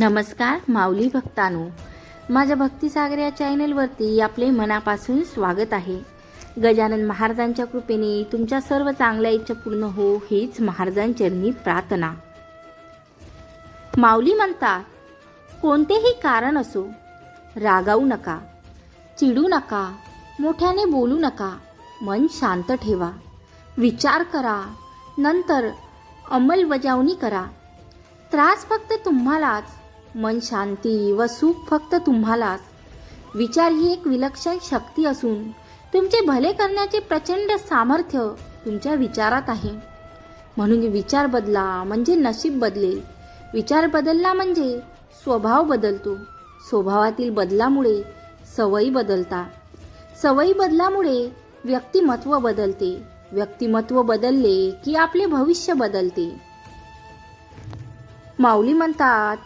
नमस्कार माऊली भक्तानो. माझ्या भक्तीसागर या चॅनलवरती आपले मनापासून स्वागत आहे. गजानन महाराजांच्या कृपेने तुमच्या सर्व चांगल्या इच्छा पूर्ण हो हीच महाराजांचरणी प्रार्थना. माऊली म्हणतात कोणतेही कारण असो रागावू नका चिडू नका मोठ्याने बोलू नका मन शांत ठेवा विचार करा नंतर अंमलबजावणी करा. त्रास फक्त तुम्हालाच मन शांती व सुख फक्त तुम्हालाच. विचार ही एक विलक्षण शक्ती असून तुमचे भले करण्याचे प्रचंड सामर्थ्य तुमच्या विचारात आहे. म्हणून विचार बदला म्हणजे नशीब बदलेल विचार बदलला म्हणजे स्वभाव बदलतो. स्वभावातील बदलामुळे सवयी बदलता. सवयी बदलामुळे व्यक्तिमत्व बदलते. व्यक्तिमत्व बदलले की आपले भविष्य बदलते. माऊली म्हणतात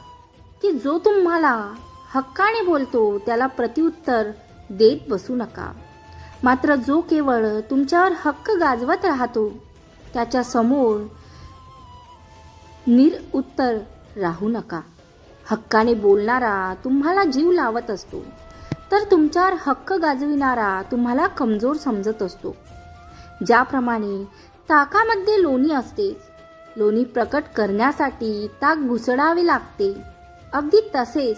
की जो तुम्हाला हक्काने बोलतो त्याला प्रत्युत्तर देत बसू नका. मात्र जो केवळ तुमच्यावर हक्क गाजवत राहतो त्याच्यासमोर निरउत्तर राहू नका. हक्काने बोलणारा तुम्हाला जीव लावत असतो तर तुमच्यावर हक्क गाजविणारा तुम्हाला कमजोर समजत असतो. ज्याप्रमाणे ताकामध्ये लोणी असते लोणी प्रकट करण्यासाठी ताक घुसडावे लागते. अगदी तसेच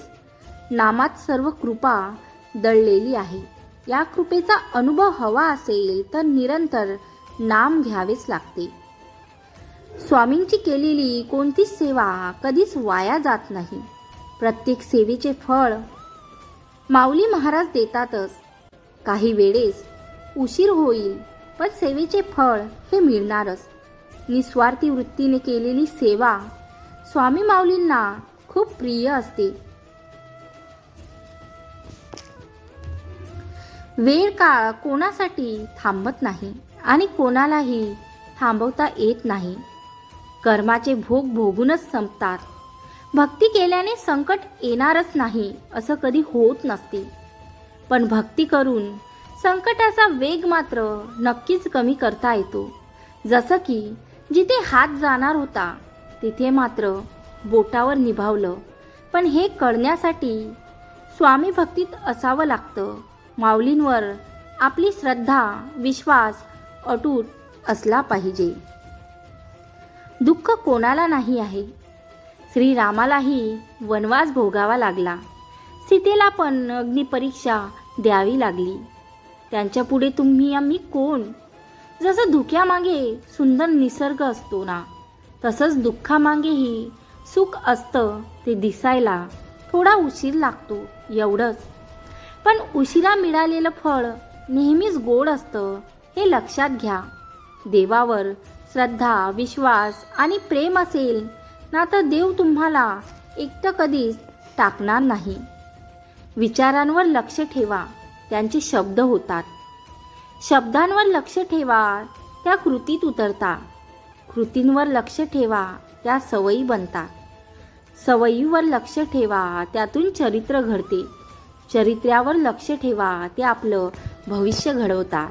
नामात सर्व कृपा दळलेली आहे. या कृपेचा अनुभव हवा असेल तर निरंतर नाम घ्यावेच लागते. स्वामींची केलेली कोणतीच सेवा कधीच वाया जात नाही. प्रत्येक सेवेचे फळ माऊली महाराज देतातच. काही वेळेस उशीर होईल पण सेवेचे फळ हे मिळणारच. निस्वार्थी वृत्तीने केलेली सेवा स्वामी माऊलींना खूप प्रिय असते. वेळ काळ कोणासाठी थांबत नाही आणि कोणालाही थांबवता येत नाही. कर्माचे भोग भोगूनच संपतात. भक्ती केल्याने संकट येणारच नाही असं कधी होत नसते. पण भक्ती करून संकटाचा वेग मात्र नक्कीच कमी करता येतो. जसं की जिथे हात जाणार होता तिथे मात्र बोटावर निभावलं. पण हे कळण्यासाठी स्वामी भक्तीत असावं लागतं. माऊलींवर आपली श्रद्धा विश्वास अटूट असला पाहिजे. दुःख कोणाला नाही आहे? श्रीरामालाही वनवास भोगावा लागला. सीतेला पण अग्निपरीक्षा द्यावी लागली. त्यांच्या पुढे तुम्ही आम्ही कोण? जसं धुक्यामागे सुंदर निसर्ग असतो ना तसंच दुःखामागेही सुख असतं ते दिसायला थोडा उशीर लागतो एवढंच. पण उशिरा मिळालेलं फळ नेहमीच गोड असतं हे लक्षात घ्या. देवावर श्रद्धा विश्वास आणि प्रेम असेल ना तर देव तुम्हाला एकटं कधीच टाकणार नाही. विचारांवर लक्ष ठेवा त्यांचे शब्द होतात. शब्दांवर लक्ष ठेवा त्या कृतीत उतरता. कृतींवर लक्ष ठेवा त्या सवयी बनतात. सवयीवर लक्ष ठेवा त्यातून चरित्र घडते. चरित्र्यावर लक्ष ठेवा ते आपलं भविष्य घडवतात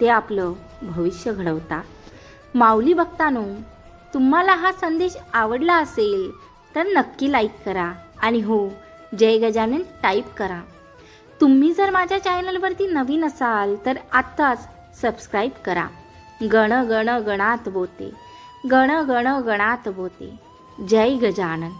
ते आपलं भविष्य घडवतात माऊली बघतानो तुम्हाला हा संदेश आवडला असेल तर नक्की लाईक करा आणि हो जय गजानन टाईप करा. तुम्ही जर माझ्या चॅनलवरती नवीन असाल तर आत्ताच सबस्क्राईब करा. गण गण गणात बोते. गण गण गणात बोते. जय गजानन.